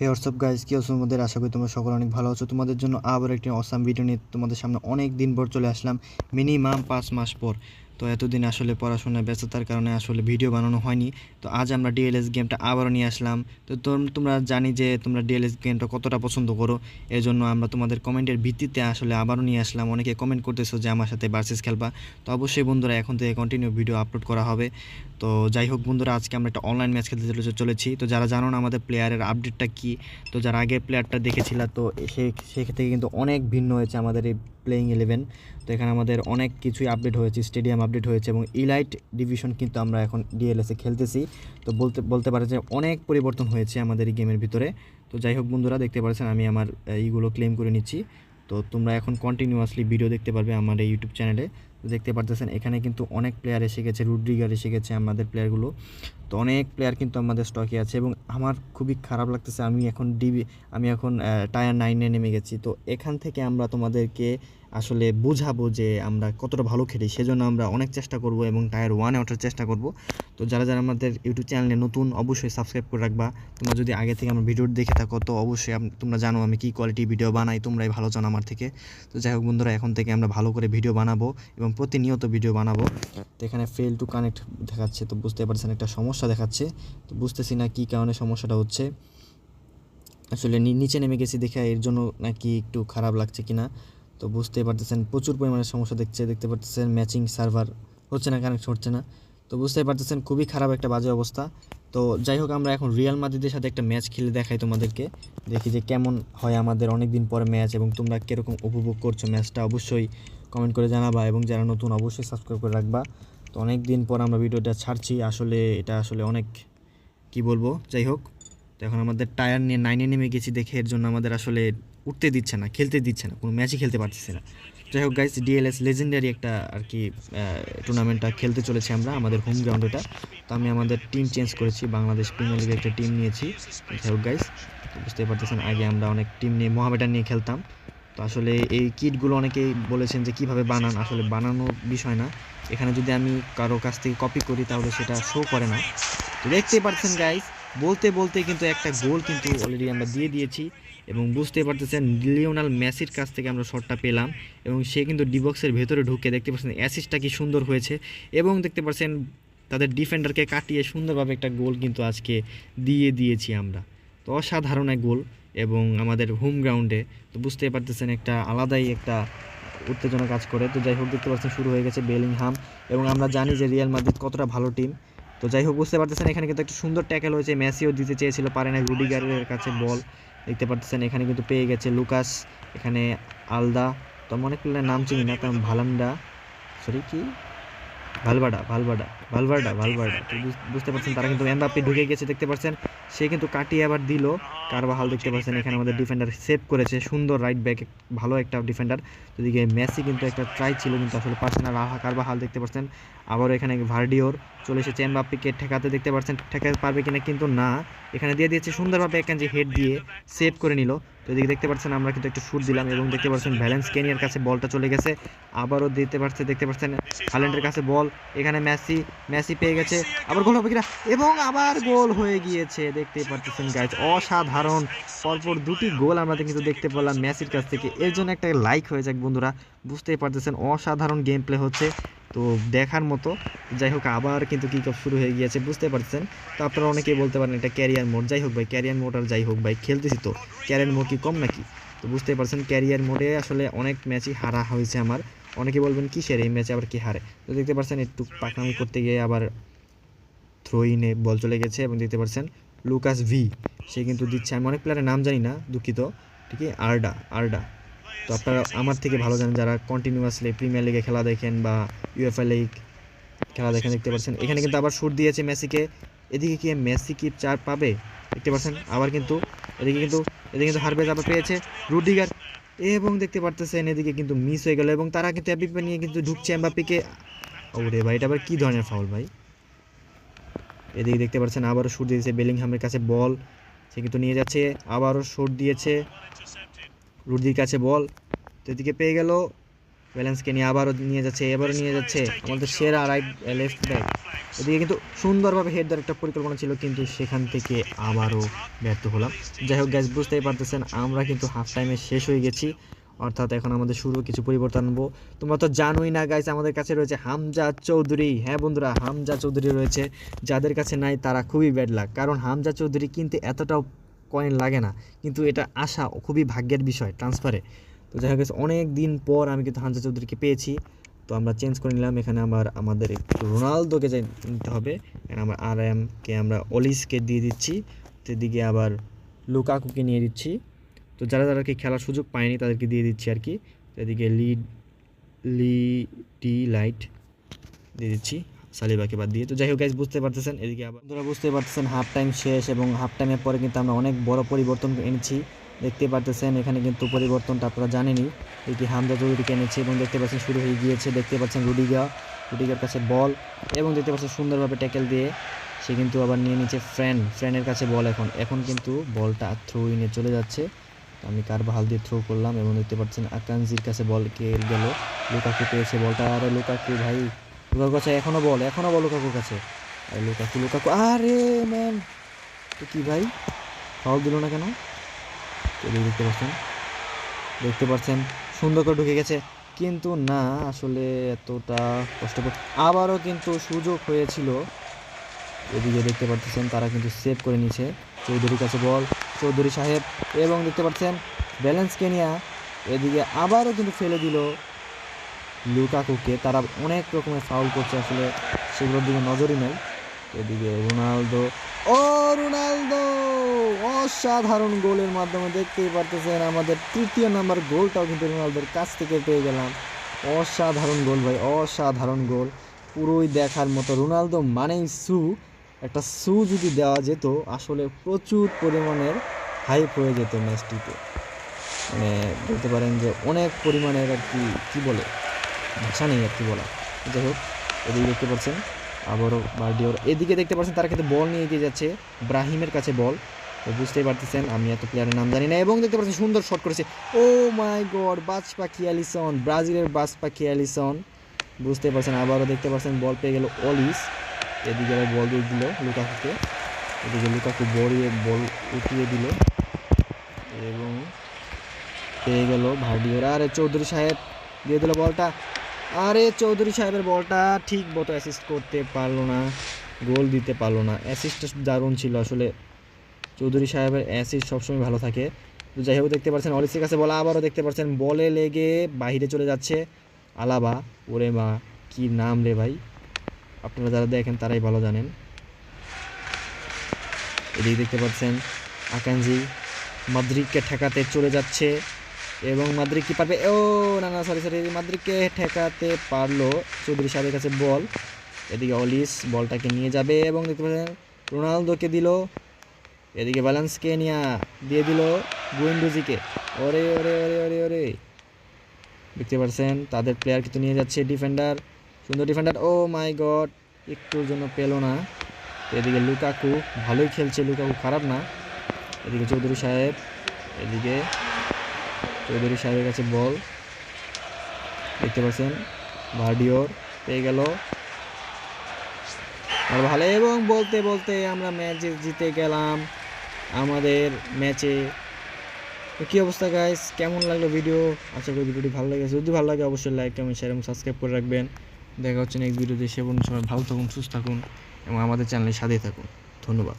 হে WhatsApp guys কি আছো তোমাদের? আশা করি তোমরা সকলে অনেক ভালো আছো। তোমাদের জন্য আবার একটি অসাম ভিডিও নিয়ে তোমাদের সামনে অনেক দিন পর চলে আসলাম মিনিমাম পাঁচ মাস পর। তো এতদিন আসলে পড়াশোনায় ব্যস্ততার কারণে আসলে ভিডিও বানানো হয়নি। তো আজ আমরা ডিএলএস গেমটা আবারও নিয়ে আসলাম। তো তোম- তোমরা জানি যে তোমরা ডিএলএস গেমটা কতটা পছন্দ করো। এর জন্য আমরা তোমাদের কমেন্টের ভিত্তিতে আসলে আবারও নিয়ে আসলাম। অনেকে কমেন্ট করতেছো যে আমার সাথে ভার্সেস খেলবা। তো অবশ্যই বন্ধুরা এখন থেকে কন্টিনিউ ভিডিও আপলোড করা হবে। তো যাই হোক বন্ধুরা, আজকে আমরা একটা অনলাইন ম্যাচ খেলতে চলে- চলেছি। তো যারা জানো না আমাদের প্লেয়ারের আপডেটটা কি, তো যারা আগের প্লেয়ারটা দেখেছিল, তো সে সেক্ষেত্রে কিন্তু অনেক ভিন্ন হয়েছে আমাদের এই প্লেইং ইলেভেন তো এখানে আমাদের অনেক কিছুই আপডেট হয়েছে। স্টেডিয়াম আপডেট হয়েছে এবং ইলাইট ডিভিশন কিন্তু আমরা এখন ডিএলএসে খেলতেছি। তো বলতে বলতে পারে যে অনেক পরিবর্তন হয়েছে আমাদের এই গেমের ভিতরে। তো যাই হোক বন্ধুরা, দেখতে পাচ্ছেন আমি আমার এইগুলো ক্লেম করে নিচ্ছি। তো তোমরা এখন কন্টিনিউয়াসলি ভিডিও দেখতে পারবে আমার এই ইউটিউব চ্যানেলে তো দেখতে পারতেছেন, এখানে কিন্তু অনেক প্লেয়ার এসে গেছে রুড্রিগার এসে গেছে আমাদের প্লেয়ারগুলো তো অনেক প্লেয়ার কিন্তু আমাদের স্টকে আছে এবং আমার খুবই খারাপ লাগতেছে, আমি এখন ডিবি আমি এখন টায়ার নাইনে নেমে গেছি। তো এখান থেকে আমরা তোমাদেরকে আসলে বোঝাবো যে আমরা কতটা ভালো খেলি, সেজন্য আমরা অনেক চেষ্টা করব এবং টায়ার ওয়ানে ওঠার চেষ্টা করব। তো যারা যারা আমাদের ইউটিউব চ্যানেলে নতুন, অবশ্যই সাবস্ক্রাইব করে রাখবা। তোমরা যদি আগে থেকে আমার ভিডিও দেখে থাকো, তো অবশ্যই তোমরা জানো আমি কী কোয়ালিটি ভিডিও বানাই, তোমরাই ভালো জানো আমার থেকে। তো যাই হোক বন্ধুরা, এখন থেকে আমরা ভালো করে ভিডিও বানাবো এবং প্রতিনিয়ত ভিডিও বানাবো। তো এখানে ফেল টু কানেক্ট দেখাচ্ছে, তো বুঝতে পারছেন একটা সমস্যা দেখাচ্ছে। তো বুঝতেছি না কী কারণে সমস্যাটা হচ্ছে। আসলে নিচে নেমে গেছি দেখে এর জন্য নাকি একটু খারাপ লাগছে কিনা। তো বুঝতেই পারতেছেন, প্রচুর পরিমাণে সমস্যা দেখছে, দেখতে পারতেছেন ম্যাচিং সার্ভার হচ্ছে না কানেক্ট হচ্ছে না। তো বুঝতেই পারতেছেন, খুবই খারাপ একটা বাজে অবস্থা। তো যাই হোক, আমরা এখন রিয়াল মাদ্রিদের সাথে একটা ম্যাচ খেলে দেখাই তোমাদেরকে। দেখি যে কেমন হয় আমাদের অনেক দিন পরে ম্যাচ এবং তোমরা কীরকম উপভোগ করছ ম্যাচটা অবশ্যই কমেন্ট করে জানাবা এবং যারা নতুন অবশ্যই সাবস্ক্রাইব করে রাখবা। তো অনেক দিন পর আমরা ভিডিওটা ছাড়ছি, আসলে এটা আসলে অনেক কি বলব? যাই হোক, তো এখন আমাদের টায়ার নিয়ে নাইনে নেমে গেছি দেখে এর জন্য আমাদের আসলে উঠতে দিচ্ছে না, খেলতে দিচ্ছে না, কোনো ম্যাচই খেলতে পারতেছি না। যাই হোক গাইস ডিএলএস লেজেন্ডারি একটা আর কি টুর্নামেন্টটা খেলতে চলেছি আমরা, আমাদের হোম গ্রাউন্ড এটা। তো আমি আমাদের টিম চেঞ্জ করেছি, বাংলাদেশ প্রিমিয়ার লিগের একটা টিম নিয়েছি। যাই হোক গাইস বুঝতে পারতেছেন, আগে আমরা অনেক টিম নিয়ে মহাবেটার নিয়ে খেলতাম। তো আসলে এই কিটগুলো অনেকেই বলেছেন যে কীভাবে বানান, আসলে বানানোর বিষয় না। এখানে যদি আমি কারও কাছ থেকে কপি করি, তাহলে সেটা শো করে না। তো দেখতেই পারছেন গাইস বলতে বলতে কিন্তু একটা গোল কিন্তু অলরেডি আমরা দিয়ে দিয়েছি এবং বুঝতে পারতেছেন লিওনাল মেসির কাছ থেকে আমরা শটটা পেলাম এবং সে কিন্তু ডিবক্সের ভেতরে ঢুকে দেখতে পাচ্ছেন অ্যাসিসটা কি সুন্দর হয়েছে এবং দেখতে পাচ্ছেন তাদের ডিফেন্ডারকে কাটিয়ে সুন্দরভাবে একটা গোল কিন্তু আজকে দিয়ে দিয়েছি আমরা। তো অসাধারণ এক গোল এবং আমাদের হোম গ্রাউন্ডে তো বুঝতে পারতেছেন একটা আলাদাই একটা উত্তেজনা কাজ করে। তো যাই হোক, দেখতে পাচ্ছেন শুরু হয়ে গেছে বেলিংহাম এবং আমরা জানি যে রিয়াল মাদ্রিদ কতটা ভালো টিম তো যাই হোক, বুঝতে পারতেছেন, এখানে কিন্তু একটা সুন্দর ট্যাকেল হয়েছে, মেসিও দিতে চেয়েছিল, পারে না রুডিগারের কাছে বল। দেখতে পারতেছেন, এখানে কিন্তু পেয়ে গেছে লুকাস, এখানে আলদা, তো আমি অনেক নাম চিনি না তেমন ভালান্ডা সরি কি? ভালবাডা ভালবাডা ভালবাডা ভালবাডা বুঝতে পারছেন, তারা কিন্তু এমবাপ্পি ঢুকে গেছে, দেখতে পাচ্ছেন সে কিন্তু কাটিয়ে আবার দিল। কারবাহাল দেখতে পাচ্ছেন এখানে আমাদের ডিফেন্ডার সেভ করেছে। সুন্দর রাইট ব্যাক ভালো একটা ডিফেন্ডার এদিকে মেসি কিন্তু একটা ট্রাই ছিল কিন্তু আসলে পারছে না। রাহা কারবাহাল দেখতে পাচ্ছেন? আবারও এখানে ভার্ডিওর চলে এসেছে। এমবাপ্পিকে ঠেকাতে দেখতে পাচ্ছেন। ঠেকাতে পারবে কিনা কিন্তু না। এখানে দিয়ে দিয়েছে সুন্দরভাবে এখানে যে হেড দিয়ে সেভ করে নিল। তো এদিকে দেখতে পাচ্ছেন আমরা কিন্তু একটু শুট দিলাম এবং দেখতে পাচ্ছেন ভ্যালেন্স কেনিয়ার কাছে বলটা চলে গেছে। আবারও দিতে পারছে, দেখতে পাচ্ছেন হাল্যান্ডের কাছে বল। এখানে মেসি মেসি পেয়ে গেছে। আবার গোল হবে কিনা? এবং আবার গোল হয়ে গিয়েছে, দেখতেই পারতেছেন গাইজ অসাধারণ। পরপর দুটি গোল আমরা কিন্তু দেখতে পেলাম মেসির কাছ থেকে। এর জন্য একটা লাইক হয়ে যাক বন্ধুরা। বুঝতেই পারতেছেন, অসাধারণ গেম প্লে হচ্ছে। তো দেখার মতো। যাই হোক, আবার কিন্তু কিক অফ শুরু হয়ে গিয়েছে, বুঝতে পারছেন? তো আপনারা অনেকেই বলতে পারেন এটা ক্যারিয়ার মোড যাই হোক ভাই ক্যারিয়ার মোড আর যাই হোক ভাই, খেলতেছি তো। ক্যারিয়ার মোড কি কম নাকি? তো বুঝতেই পারছেন ক্যারিয়ার মোডে আসলে অনেক ম্যাচই হারা হয়েছে আমার। অনেকে বলবেন, কিসের এই ম্যাচে আবার কি হারে? তো দেখতে পাচ্ছেন একটু পাকনামি করতে গিয়ে আবার থ্রো ইনে বল চলে গেছে এবং দেখতে পাচ্ছেন লুকাস ভি সে কিন্তু দিচ্ছে। আমি অনেক প্লেয়ারের নাম জানি না, দুঃখিত। ঠিক আরডা আরডা তো আপনারা আমার থেকে ভালো জানেন যারা কন্টিনিউয়াসলি প্রিমিয়ার লিগে খেলা দেখেন বা ইউএফএ লিগ খেলা দেখেন, দেখতে পাচ্ছেন। এখানে কিন্তু আবার শুট দিয়েছে মেসিকে। এদিকে কি মেসি কি চার পাবে? দেখতে পাচ্ছেন? আবার কিন্তু এদিকে কিন্তু এদিকে কিন্তু হারবেজ আবার পেয়েছে রুডিগার। এবং দেখতে পারতেছেন এদিকে কিন্তু মিস হয়ে গেল এবং তারা কিন্তু এপিপে নিয়ে কিন্তু ঢুকছে এমবাপিকে ওরে ভাই, এটা আবার কী ধরনের ফাউল ভাই? এদিকে দেখতে পাচ্ছেন আবারও শুট দিয়েছে বেলিংহামের কাছে বল সে কিন্তু নিয়ে যাচ্ছে, আবারও শুট দিয়েছে। রুডির কাছে বল। তো এদিকে পেয়ে গেল। ব্যালেন্সকে নিয়ে আবারও নিয়ে যাচ্ছে এবারও নিয়ে যাচ্ছে। আমাদের সেরা রাইট লেফট ব্যাক এদিকে কিন্তু সুন্দরভাবে হেড দেওয়ার একটা পরিকল্পনা ছিল কিন্তু সেখান থেকে আবারও ব্যর্থ হলাম। যাই হোক গ্যাস বুঝতেই পারতেছেন আমরা কিন্তু হাফ টাইমে শেষ হয়ে গেছি। অর্থাৎ এখন আমাদের শুরু কিছু পরিবর্তন আনব। তোমরা তো জানোই না গাইস আমাদের কাছে রয়েছে হামজা চৌধুরী। হ্যাঁ বন্ধুরা হামজা চৌধুরী রয়েছে। যাদের কাছে নাই তারা খুবই ব্যাড লাগ কারণ হামজা চৌধুরী কিন্তু এতটাও কয়েন লাগে না। কিন্তু এটা আসা খুবই ভাগ্যের বিষয় ট্রান্সফারে তো হোক guys, অনেক দিন পর আমি কিন্তু হামজা চৌধুরীকে পেয়েছি। তো আমরা চেঞ্জ করে নিলাম এখানে আবার আমাদের একটু রোনালদোকে যাই নিতে হবে। আমরা আর এমকে আমরা অলিসকে দিয়ে দিচ্ছি। তো এদিকে আবার লুকাকুকে নিয়ে দিচ্ছি। তো যারা যারা কি খেলার সুযোগ পায়নি তাদেরকে দিয়ে দিচ্ছি আর কি এদিকে লিড লি টি লাইট দিয়ে দিচ্ছি। সালিবাকে বাদ দিয়ে। তো যাই হোক বুঝতে পারতেছেন, এদিকে আবার বন্ধুরা বুঝতে পারতেছেন হাফ টাইম শেষ এবং হাফ টাইমের পরে কিন্তু আমরা অনেক বড় পরিবর্তন এনেছি। দেখতে পারতেছেন, এখানে কিন্তু পরিবর্তনটা আপনারা জানেনই। এদিকে হামদা চৌধুরীকে এনেছি এবং দেখতে পাচ্ছেন শুরু হয়ে গিয়েছে। দেখতে পাচ্ছেন রুডিগা, রুডিগার কাছে বল এবং দেখতে পাচ্ছেন সুন্দরভাবে ট্যাকেল দিয়ে সে কিন্তু আবার নিয়ে নিচ্ছে ফ্রেন্ড ফ্রেন্ডের কাছে বল এখন। এখন কিন্তু বলটা থ্রো ইনে চলে যাচ্ছে। আমি কার ভালো দিয়ে থ্রো করলাম এবং দেখতে পাচ্ছেন আকাঙ্ক্ষির কাছে বল কে গেল। লুকাকু পেয়েছে বলটা। আরে লুকাকু ভাই লুকাকুর কাছে এখনও বল এখনও বল লুকাকুর কাছে। আরে লুকাকু লুকাকু, আরে ম্যাম, তো কি ভাই? ফাউল দিল না কেন? দেখতে পাচ্ছেন দেখতে পাচ্ছেন সুন্দর করে ঢুকে গেছে। কিন্তু না, আসলে এতটা কষ্ট আবারও কিন্তু সুযোগ হয়েছিল। এদিকে দেখতে পাচ্ছেন, তারা কিন্তু সেভ করে নিয়েছে। চৌধুরীর কাছে বল, চৌধুরী সাহেব, এবং দেখতে পাচ্ছেন, ব্যালেন্স কেনিয়া এদিকে আবারও কিন্তু ফেলে দিল। লুকাকুকে তারা অনেক রকমের ফাউল করছে, আসলে সেগুলোর দিকে নজরই নেই। এদিকে রোনালদো, ও রোনালদো! অসাধারণ গোলের মাধ্যমে দেখতেই পারতেছেন আমাদের তৃতীয় নাম্বার গোলটাও কিন্তু রোনালদোর কাছ থেকে পেয়ে গেলাম। অসাধারণ গোল ভাই, অসাধারণ গোল। পুরোই দেখার মতো রোনালদো মানেই সু। একটা সু যদি দেওয়া যেত, আসলে প্রচুর পরিমাণের হাইপ হয়ে যেত ম্যাচটিতে। মানে বলতে পারেন যে অনেক পরিমাণের আর কি, কী বলে? ভাষা নেই আর কি বলা যাই হোক, এদিকে দেখতে পাচ্ছেন, আবারও বার্ডিওর এদিকে দেখতে পাচ্ছেন, তারা কিন্তু বল নিয়ে এগিয়ে যাচ্ছে। ব্রাহিমের কাছে বল। তো বুঝতেই পারতেছেন, আমি এত প্লেয়ারের নাম জানি না। এবং দেখতে পাচ্ছেন, সুন্দর শট করেছে। ও মাই গড বাজ পাখি অ্যালিসন, ব্রাজিলের বাজ পাখি অ্যালিসন। বুঝতে পারছেন, আবারও দেখতে পাচ্ছেন, বল পেয়ে গেল অলিস। এদিকে বল দিয়ে দিল লুকাকুকে। এদিকে লুকাকু বড়িয়ে বল উঠিয়ে দিল। এবং পেয়ে গেল ভার্ডিওর আরে চৌধুরী সাহেব, দিয়ে দিল বলটা। আরে চৌধুরী সাহেবের বলটা ঠিক মতো অ্যাসিস্ট করতে পারল না, গোল দিতে পারল না। অ্যাসিস্টটা দারুণ ছিল আসলে। চৌধুরী সাহেবের অ্যাসিস্ট সবসময় ভালো থাকে। তো যাই হোক, দেখতে পাচ্ছেন অলিসের কাছে বলা, আবারও দেখতে পাচ্ছেন বলে লেগে বাইরে চলে যাচ্ছে আলাবা। ওরে মা, কি নাম রে ভাই? আপনারা যারা দেখেন তারাই ভালো জানেন। এদিকে দেখতে পাচ্ছেন আকাঞ্জি মাদ্রিককে ঠেকাতে চলে যাচ্ছে। এবং মাদ্রিক কি পারবে? ও, না না সরি সরি মাদ্রিককে ঠেকাতে পারল। চৌধুরী সাহেবের কাছে বল। এদিকে অলিস বলটাকে নিয়ে যাবে এবং দেখতে পাচ্ছেন রোনালদোকে দিল। এদিকে ব্যালেন্সকে নিয়ে দিয়ে দিল গুইন্ডুজিকে। ওরে ওরে ওরে ওরে ওরে। দেখতে পাচ্ছেন, তাদের প্লেয়ার কিন্তু নিয়ে যাচ্ছে ডিফেন্ডার সুন্দর ডিফেন্ডার ও মাই গড একটুর জন্য পেল না। এদিকে লুকাকু, ভালোই খেলছে। লুকাকু খারাপ না। এদিকে চৌধুরী সাহেব, এদিকে চৌধুরী সাহেবের কাছে বল। দেখতে পাচ্ছেন, ভার্ডিওর পেয়ে গেল। আর ভালো, এবং বলতে বলতে আমরা ম্যাচ জিতে গেলাম আমাদের ম্যাচে তো কী অবস্থা গাইস কেমন লাগল ভিডিও আশা করি ভিডিওটি ভালো লেগেছে। যদি ভালো লাগে, অবশ্যই লাইক কমেন্ট শেয়ার এবং সাবস্ক্রাইব করে রাখবেন। দেখা হচ্ছে নেক্সট ভিডিওতে সে পর্যন্ত সবাই ভালো থাকুন, সুস্থ থাকুন এবং আমাদের চ্যানেলে সাথেই থাকুন। ধন্যবাদ।